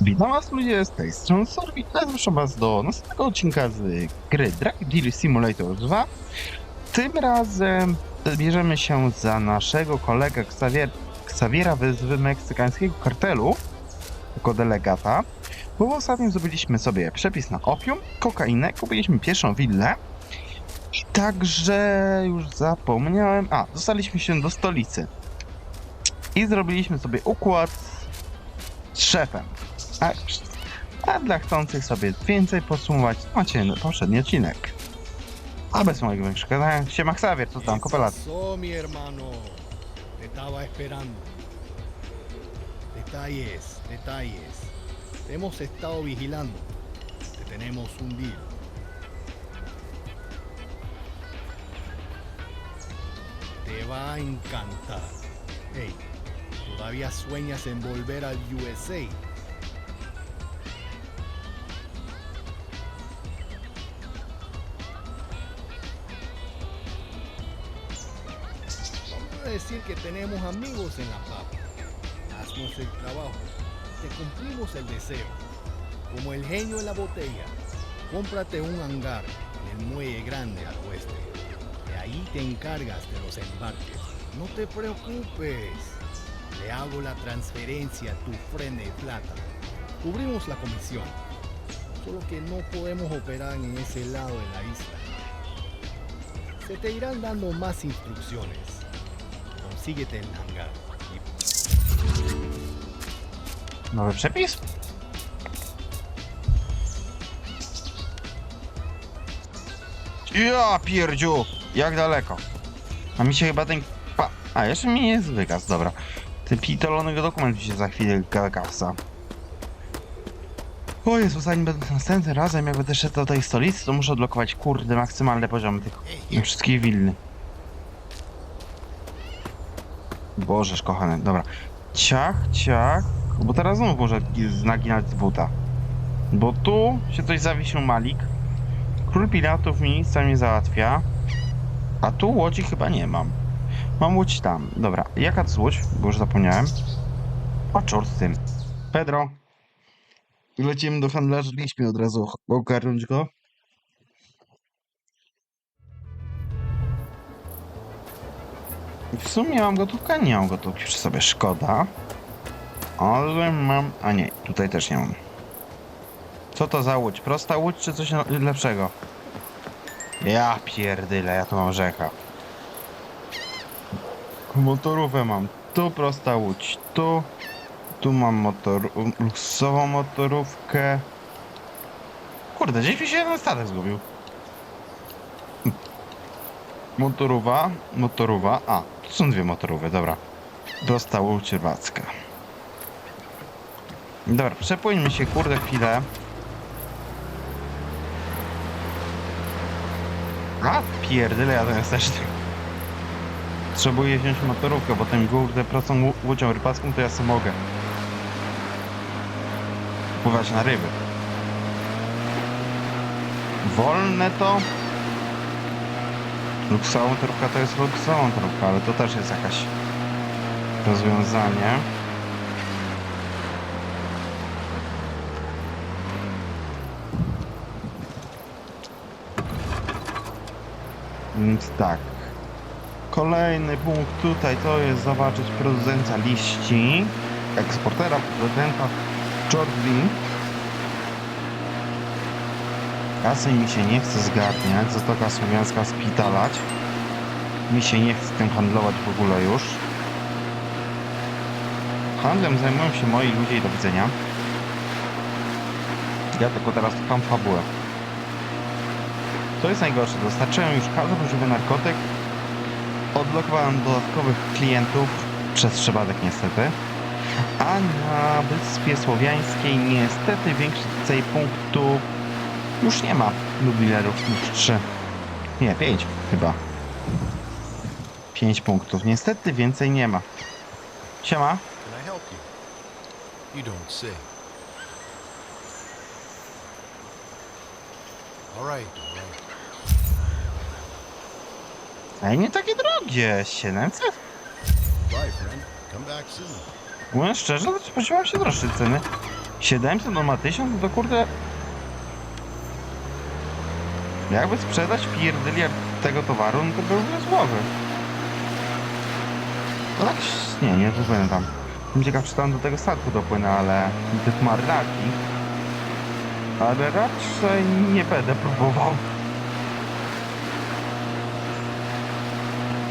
Witam was ludzie z tej strony Sorbi, zapraszam was do następnego odcinka z gry Drag Deal Simulator 2. Tym razem bierzemy się za naszego kolegę Xavier, Xaviera z meksykańskiego kartelu jako delegata, bo ostatnio zrobiliśmy sobie przepis na opium, kokainę, kupiliśmy pierwszą willę i także już zapomniałem, a, dostaliśmy się do stolicy i zrobiliśmy sobie układ z szefem. A, a dla chcących sobie więcej podsumować, macie poprzedni odcinek. A bez mojego większego tam, kopelat? mi hermano? Te estaba esperando. Detalles, detalles. Te hemos estado vigilando. Te tenemos un deal. Te va a encantar. Hey, ¿todavía sueñas en volver al USA? Decir que tenemos amigos en la papa. Haznos el trabajo. Te cumplimos el deseo. Como el genio en la botella. Cómprate un hangar en el muelle grande al oeste. De ahí te encargas de los embarques. No te preocupes. Le hago la transferencia a tu frente de plata. Cubrimos la comisión. Solo que no podemos operar en ese lado de la isla. Se te irán dando más instrucciones. Consíguete el hangar. Nowy przepis? Ja pierdziu, jak daleko? A mi się chyba ten... Pa... A, jeszcze mi nie zwykaz, dobra. Ten pitolony dokument mi się za chwilę gasa. O Jezu, zanim będę następnym razem, jak będę szedł do tej stolicy, to muszę odblokować, kurde, maksymalne poziomy tych wszystkich wilny. Bożeż kochany, dobra. Ciach, ciach. Bo teraz znów może naginać buta. Bo tu się coś zawiesił Malik. Król piratów mi nic tam nie załatwia. A tu łodzi chyba nie mam. Mam łódź tam. Dobra, jaka to łódź? Bo już zapomniałem. O czort z tym. Pedro. Lecimy do handlarza liśmy od razu ogarnąć go. W sumie mam gotówkę? Nie mam gotówki przy sobie, szkoda. Ale mam... A nie, tutaj też nie mam. Co to za łódź? Prosta łódź czy coś lepszego? Ja pierdyle, ja tu mam rzecha. Motorówkę mam. Tu prosta łódź, tu... Tu mam motor... luksową motorówkę. Kurde, gdzieś mi się jeden statek zgubił. Motorowa, motorowa. A, tu są dwie motorowe, dobra. Prosta łódź rybacka. Dobra, przepłyńmy się, kurde, chwilę. A, pierdyle, ja ten też Potrzebuję wziąć motorówkę, bo tym kurde łó- łodzią rybacką to ja sobie mogę. Pływać na ryby. Wolne to? Luksowa motorówka to jest luksowa motorówka, ale to też jest jakaś rozwiązanie. Więc tak. Kolejny punkt tutaj to jest zobaczyć producenta liści, eksportera, producenta Jordi. Kasy mi się nie chce zgarniać, Zatoka Słowiańska spitalać. Mi się nie chce tym handlować w ogóle już. Handlem zajmują się moi ludzie i do widzenia. Ja tylko teraz trwam fabułę. Co jest najgorsze, dostarczyłem już każdy możliwy narkotyk. Odblokowałem dodatkowych klientów przez przypadek niestety. A na Wyspie Słowiańskiej niestety więcej punktów już nie ma jubilerów niż 3. Nie, 5 chyba. 5 punktów. Niestety więcej nie ma. Siema. Ej, nie takie drogie. 700? Bye, friend. Come back soon. Mówiąc szczerze, to spodziewałem się droższej ceny. 700, on ma 1000, to kurde... Jakby sprzedać pierdyliard tego towaru, no to byłby złowy. No tak, nie, nie dopłynę tam. Ciekaw, czy tam do tego statku dopłynę, ale tych marlaki. Ale raczej nie będę próbował.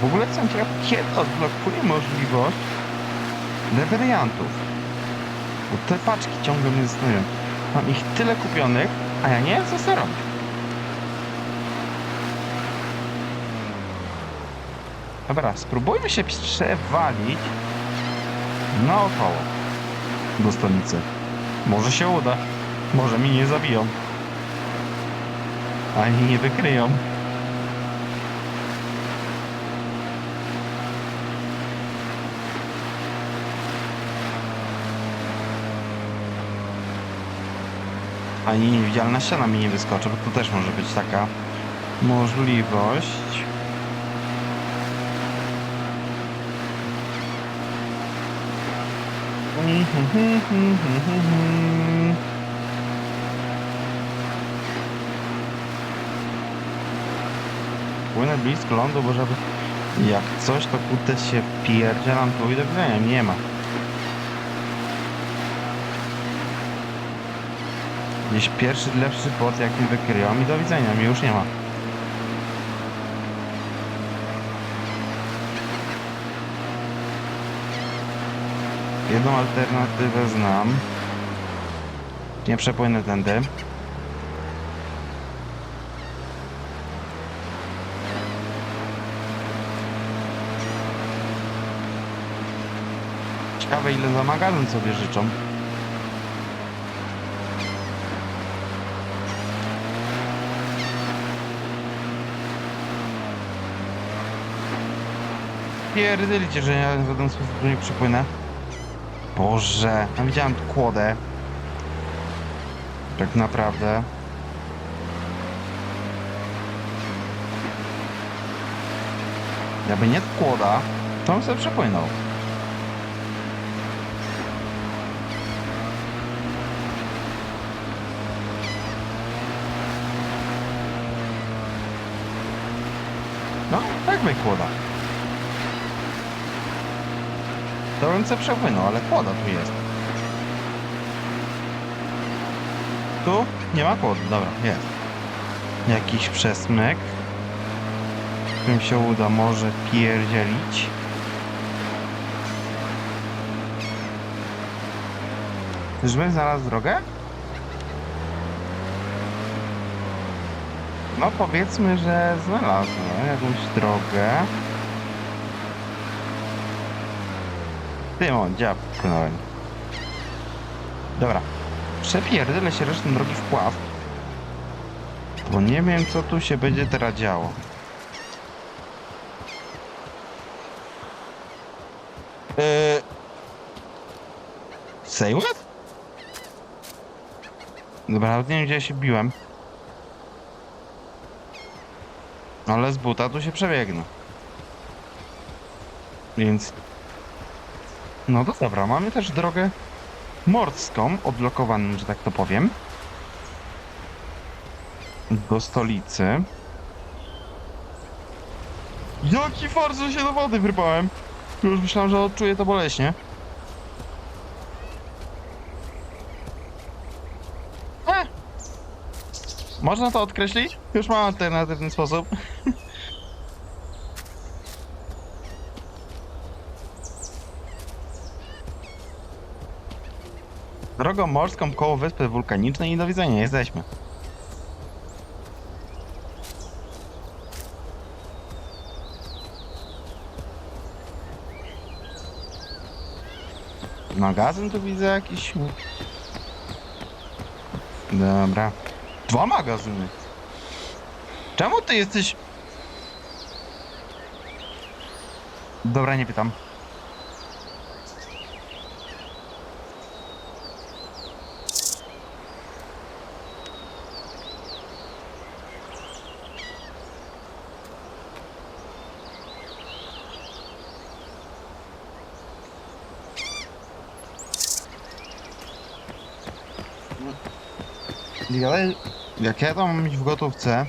W ogóle jestem ciekaw, kiedy odblokuje możliwość reweriantów. Bo te paczki ciągle mnie zastanawiają. Mam ich tyle kupionych, a ja nie wiem co chcę robić. Dobra, spróbujmy się przewalić naokoło do stolicy. Może się uda. Może mi nie zabiją. Ani nie wykryją. Ani niewidzialna ściana mi nie wyskoczy, bo to też może być taka możliwość. Płynę blisko lądu, bo żeby jak coś to kurde się pierdzielam i do widzenia, nie ma. Gdzieś pierwszy lepszy płot jak mi wykryją i do widzenia, mi już nie ma. Jedną alternatywę znam. Nie przepłynę tędy. Ciekawe ile za magazyn sobie życzą. Pierdylicie, że ja żaden sposób nie przypłynę. Boże, ja widziałem kłodę. Tak naprawdę. Jakby nie kłoda, to bym sobie przepłynął. No, tak by kłoda. Sobie przepłynął, ale kłoda tu jest. Tu nie ma kłody, dobra, jest. Jakiś przesmyk. Którym się uda może pierdzielić. Czyżbym znalazł drogę? No powiedzmy, że znalazłem jakąś drogę. Tym o, dziab płynąłem. Dobra. Przepierdolę się resztą drogi w pław. Bo nie wiem, co tu się będzie teraz działo. Eee... Say what? Dobra, nie wiem, gdzie ja się biłem. Ale z buta tu się przebiegnę. Więc no to dobra, mamy też drogę morską, odblokowaną, że tak to powiem. Do stolicy. Jaki fart, że się do wody wyrpałem! Już myślałem, że odczuję to boleśnie. E! Można to odkreślić? Już mam alternatywny sposób. Drogą morską koło wyspy wulkanicznej i do widzenia, jesteśmy. Magazyn tu widzę jakiś. Dobra. Dwa magazyny. Czemu ty jesteś... Dobra, nie pytam. Jak ja to mam mieć w gotówce?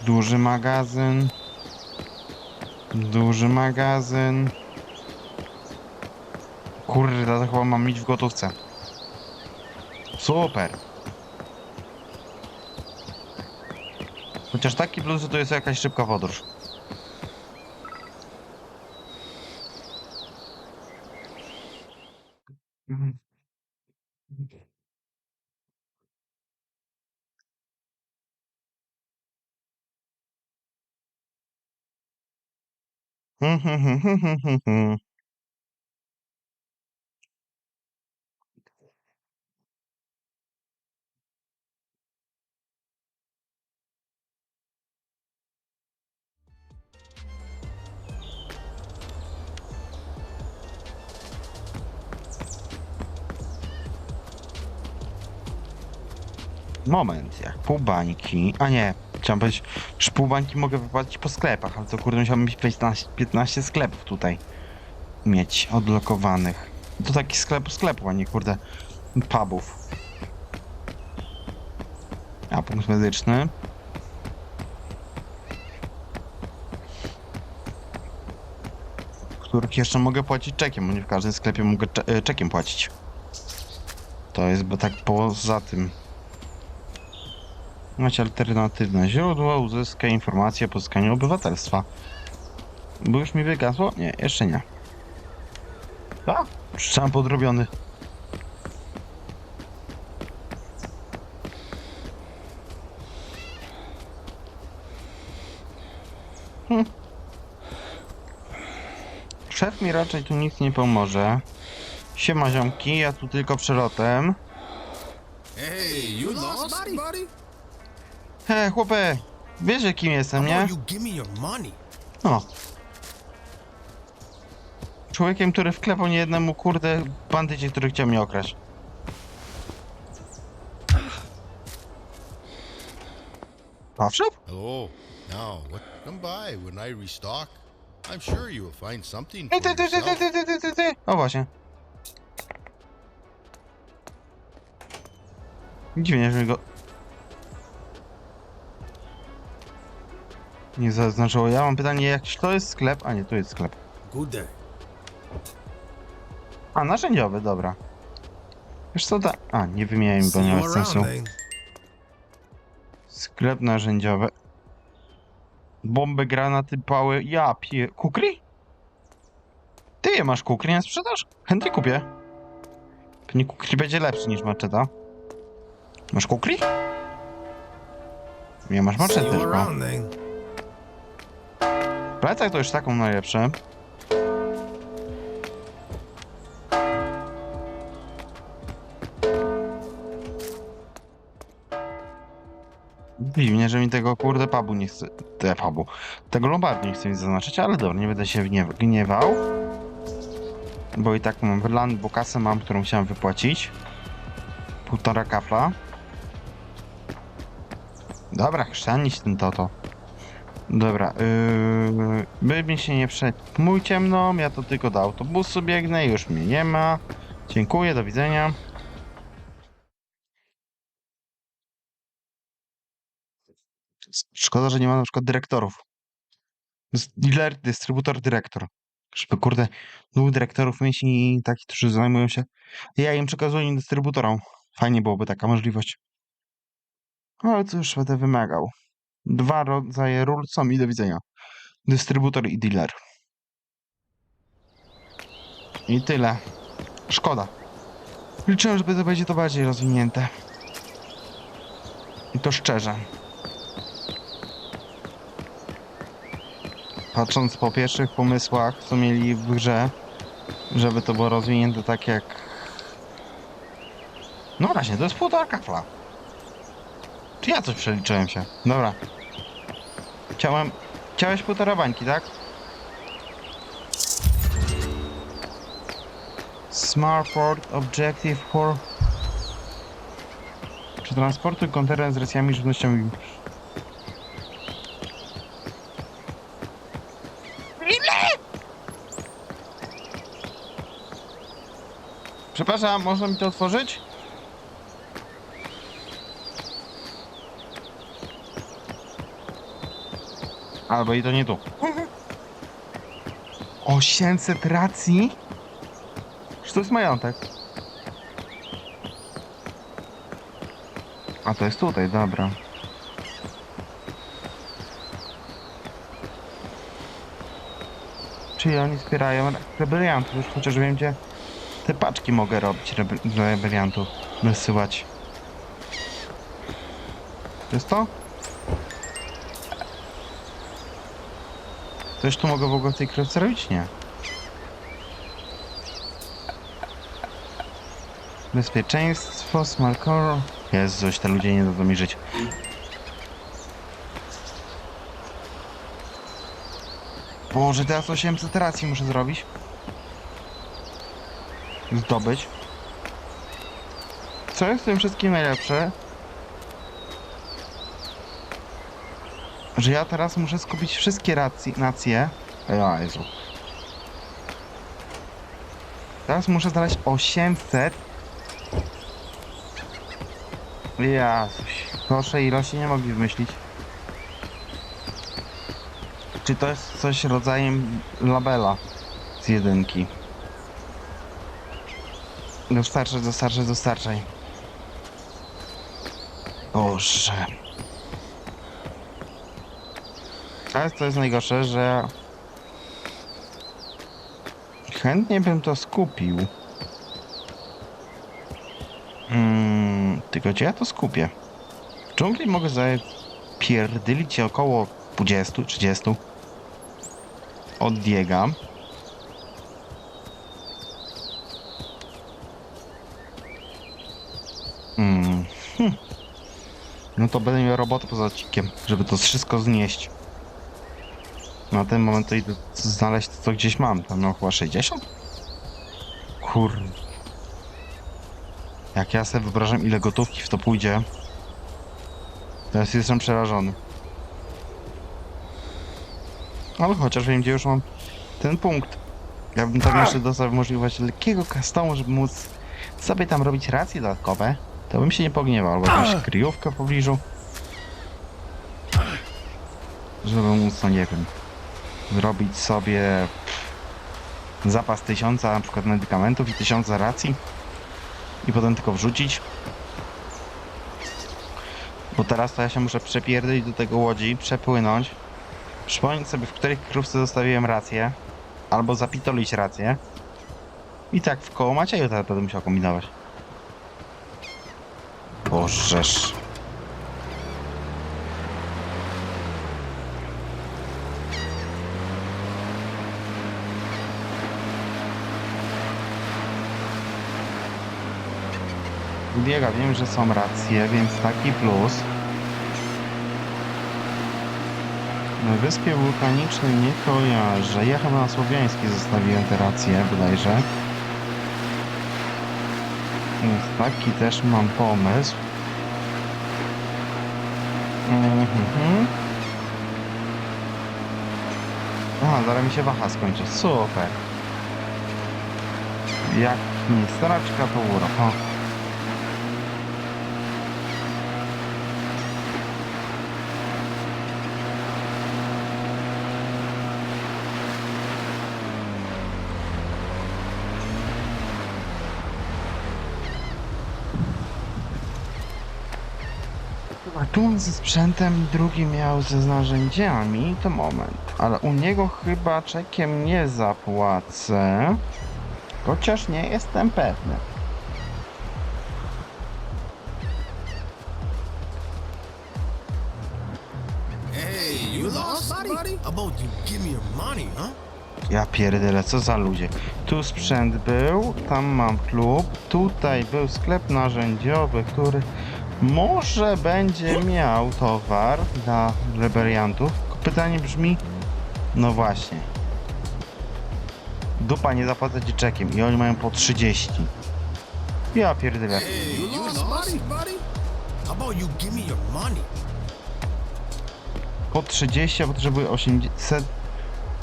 Duży magazyn. Duży magazyn. Kurde, to chyba mam mieć w gotówce. Super. Chociaż taki bluzy to jest jakaś szybka podróż. Mhm. Moment, jak pół bańki. A nie, chciałem powiedzieć, że pół bańki mogę wypłacić po sklepach, ale to kurde musiałbym mieć 15, 15 sklepów tutaj mieć odlokowanych. To taki sklep sklepu, a nie kurde pubów. A punkt medyczny. Których jeszcze mogę płacić czekiem, bo nie w każdym sklepie mogę cze- e, czekiem płacić. To jest bo tak poza tym. Macie alternatywne źródło, uzyskaj informacje o pozyskaniu obywatelstwa. Bo już mi wygasło? Nie, jeszcze nie. A, trzymam podrobiony. Hm. Szef mi raczej tu nic nie pomoże. Siema ziomki, ja tu tylko przelotem. He, chłopie, wiesz kim jestem, nie? No. Człowiekiem, który wklepał niejednemu kurde bandycie, który chciał mnie okraść. Owszem? Hello. Now, what? Come by when I restock. I'm sure you will find something Ty, for ty, ty, ty, yourself. ty, ty, ty, ty, ty. O właśnie. Dziwnie, że mi go... Nie zaznaczyło. Ja mam pytanie, jak to jest sklep? A nie, tu jest sklep. Day. A, narzędziowy, dobra. Wiesz co, da... A, nie wymieniaj mi, bo nie ma sensu. Sklep narzędziowy. Bomby, granaty, pały. Ja pie... Kukri? Ty je masz kukri na sprzedaż? Chętnie kupię. Pewnie kukri będzie lepszy niż maczeta. Masz kukri? Nie masz maczety man. Plecak to już taką najlepsze. Dziwnie, że mi tego kurde pubu nie chce. Te pubu. Tego lombardu nie chce mi zaznaczyć, ale dobra, nie będę się gniew gniewał. Bo i tak mam wylan, bo kasę mam, którą chciałem wypłacić. Półtora kafla. Dobra, chrzanić ten toto. Dobra, yy, by mi się nie przejmujcie mną, ja to tylko do autobusu biegnę, już mnie nie ma. Dziękuję, do widzenia. Szkoda, że nie ma na przykład dyrektorów. Dealer, dystrybutor, dyrektor. Żeby kurde, dwóch dyrektorów mieć i takich, którzy zajmują się. Ja im przekazuję dystrybutorom. Fajnie byłoby taka możliwość. Ale cóż, będę wymagał. Dwa rodzaje ról są i do widzenia. Dystrybutor i dealer. I tyle. Szkoda. Liczyłem, że to będzie to bardziej rozwinięte. I to szczerze. Patrząc po pierwszych pomysłach, co mieli w grze, żeby to było rozwinięte tak jak... No właśnie, to jest półtora kafla. Czy ja coś przeliczyłem się? Dobra. Chciałem... Chciałeś półtora bańki, tak? Smartport Objective for... Przetransportuj kontener z racjami żywnościowymi. Ile? Przepraszam, można mi to otworzyć? Albo i to nie tu. 800 racji? Czy to jest majątek? A to jest tutaj, dobra. Czyli oni zbierają re- rebeliantów, już chociaż wiem gdzie te paczki mogę robić, rebe rebeliantów, wysyłać. To jest to? Coś tu mogę w ogóle w tej kropce robić? Nie. Bezpieczeństwo, smarkoro. Jezus, te ludzie nie dadzą mi żyć. Boże, teraz 800 racji muszę zrobić. Zdobyć. Co jest w tym wszystkim najlepsze? Że ja teraz muszę skupić wszystkie racje, nacje. Ja, Jezu. Teraz muszę znaleźć 800. Jasuś. Gorszej ilości nie mogli wymyślić. Czy to jest coś rodzajem labela z jedynki? Dostarczaj, dostarczaj, dostarczaj. Boże. Ale to jest najgorsze, że chętnie bym to skupił. Mm, tylko gdzie ja to skupię? W dżungli mogę sobie pierdylić około 20-30 od Diega. Mm. Hm. No to będę miał robotę poza odcinkiem, żeby to wszystko znieść. Na ten moment to idę znaleźć to, co gdzieś mam. Tam mam chyba 60? Kur... Jak ja sobie wyobrażam, ile gotówki w to pójdzie, teraz jestem przerażony. Ale chociaż wiem, gdzie już mam ten punkt. Ja bym tam jeszcze dostał możliwość lekkiego customu, żeby móc sobie tam robić racje dodatkowe. To bym się nie pogniewał, albo jakąś kryjówkę w pobliżu. Żeby móc, no nie wiem, zrobić sobie zapas tysiąca na przykład medykamentów i tysiąca racji i potem tylko wrzucić. Bo teraz to ja się muszę przepierdolić do tego łodzi, przepłynąć, przypomnieć sobie, w której krówce zostawiłem rację, albo zapitolić rację. I tak w koło Macieju teraz będę musiał kombinować. Bożeż. Wiem, że są racje, więc taki plus. Na wyspie wulkanicznej nie kojarzę. Ja chyba na Słowiańskiej zostawiłem te racje, bodajże. Więc taki też mam pomysł. Mhm. Aha, zaraz mi się waha skończy. Super. Jak nie straczka, to urok. O. A tu on ze sprzętem, drugi miał ze narzędziami, to moment. Ale u niego chyba czekiem nie zapłacę. Chociaż nie jestem pewny. Hey, you lost, buddy? About you give me your money, huh? Ja pierdolę, co za ludzie. Tu sprzęt był, tam mam klub, tutaj był sklep narzędziowy, który może będzie miał towar dla rebeliantów. Pytanie brzmi, no właśnie. Dupa nie zapłaca ci czekiem i oni mają po 30. Ja pierdolę. Po 30, a potrzebuję 800.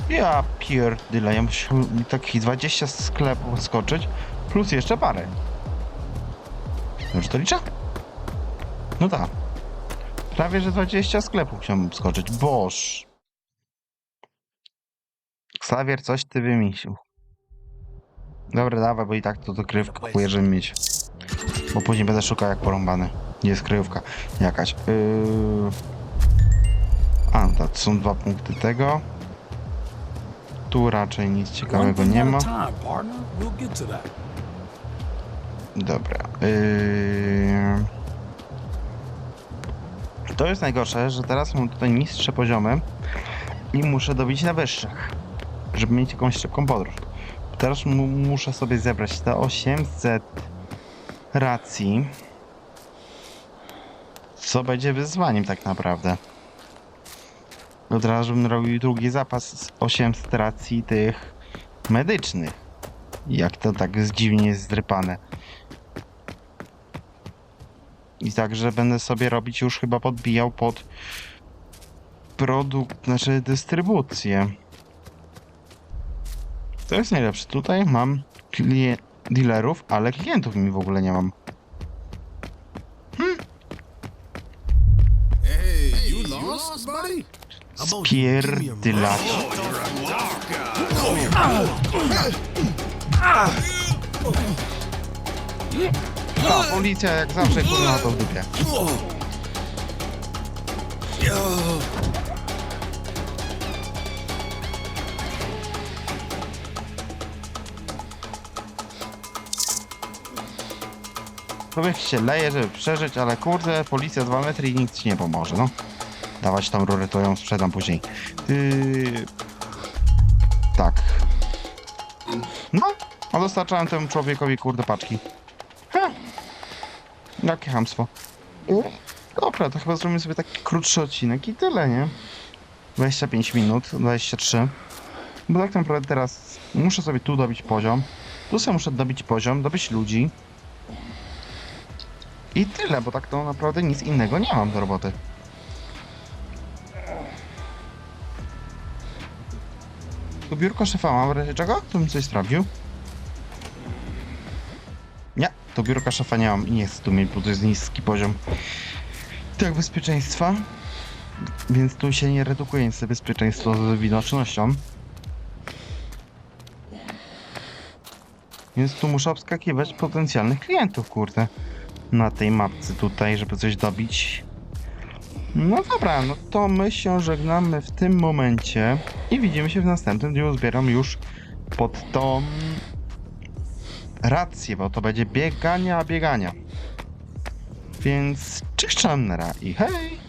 Ja pierdolę, ja muszę takich 20 sklepów skoczyć, Plus jeszcze parę. Już to liczę? No tak. Prawie, że 20 sklepów chciałbym skoczyć. Boż. Xavier, coś ty wymyślił. Dobra, dawaj, bo i tak to dokrywkę kupuję, żeby mieć. Bo później będę szukał jak porąbany. Jest kryjówka jakaś. Yy... A, no to są dwa punkty tego. Tu raczej nic ciekawego nie ma. to. Dobra. Yy... To jest najgorsze, że teraz mam tutaj niższe poziomy i muszę dobić na wyższych, żeby mieć jakąś szybką podróż. Teraz mu muszę sobie zebrać te 800 racji, co będzie wyzwaniem tak naprawdę. Od razu bym robił drugi zapas z 800 racji tych medycznych. Jak to tak dziwnie jest. I także będę sobie robić już chyba podbijał pod produkt, znaczy dystrybucję. To jest najlepsze. Tutaj mam dealerów, ale klientów mi w ogóle nie mam. Hey, you lost, buddy? Spierdylacz. Ta policja jak zawsze kurwa to w dupie. Człowiek się leje, żeby przeżyć, ale kurde, policja 2 metry i nic ci nie pomoże, no. Dawać tą rurę, to ją sprzedam później. Yy... Tak. No, a dostarczałem temu człowiekowi kurde paczki. Jakie hamstwo. Dobra, to chyba zrobimy sobie taki krótszy odcinek i tyle, nie? 25 minut, 23. Bo tak naprawdę teraz muszę sobie tu dobić poziom. Tu sobie muszę dobić poziom, dobić ludzi. I tyle, bo tak to naprawdę nic innego nie mam do roboty. Tu biurko szefa mam w razie czego? To bym coś sprawdził. To biurka szefa nie mam i nie chcę tu mieć, bo to jest niski poziom tak bezpieczeństwa. Więc tu się nie redukuje niestety bezpieczeństwo z widocznością. Więc tu muszę obskakiwać potencjalnych klientów, kurde. Na tej mapce tutaj, żeby coś dobić. No dobra, no to my się żegnamy w tym momencie i widzimy się w następnym dniu. Zbieram już pod tą rację, bo to będzie biegania, biegania. Więc Czannera i hej!